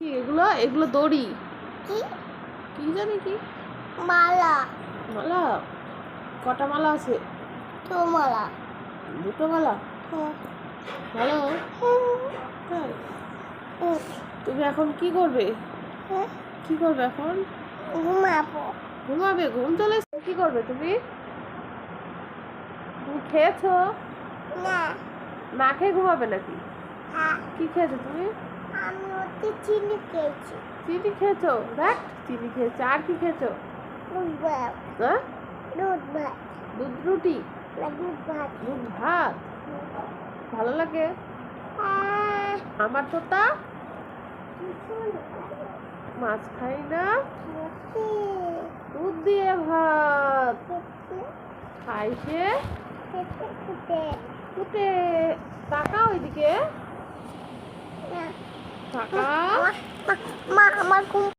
কি এগুলো? এগুলো দড়ি। কি? কি জানি কি? মালা। মালা? কটা মালা আছে? তো মালা। দুটো মালা? হুম। ভালো। তুমি এখন কি করবে। কি করবে এখন? ঘুমাবো। ঘুমাবে? ঘুম চলে। কি করবে তুমি? তুমি খেয়েছো? না। না খেয়ে ঘুমাবে নাকি? হ্যাঁ। কি খেয়েছো তুমি? আমি চিনি খেয়েছি। চিনি খেয়েছো? দেখ চিনি খেয়েছো? আর কি খেয়েছো? দুধ ভাত। হ্যাঁ? দুধ ভাত। দুধ রুটি? দুধ ভাত। দুধ ভাত? ভালো লাগে? আহ, আমার তো তা মাছ খাই না? দুধ দিয়ে ভাত। খেতে, খেতে। ফুটে। টাকা ওইদিকে না, টাকা মা, মা, আমার ঘুম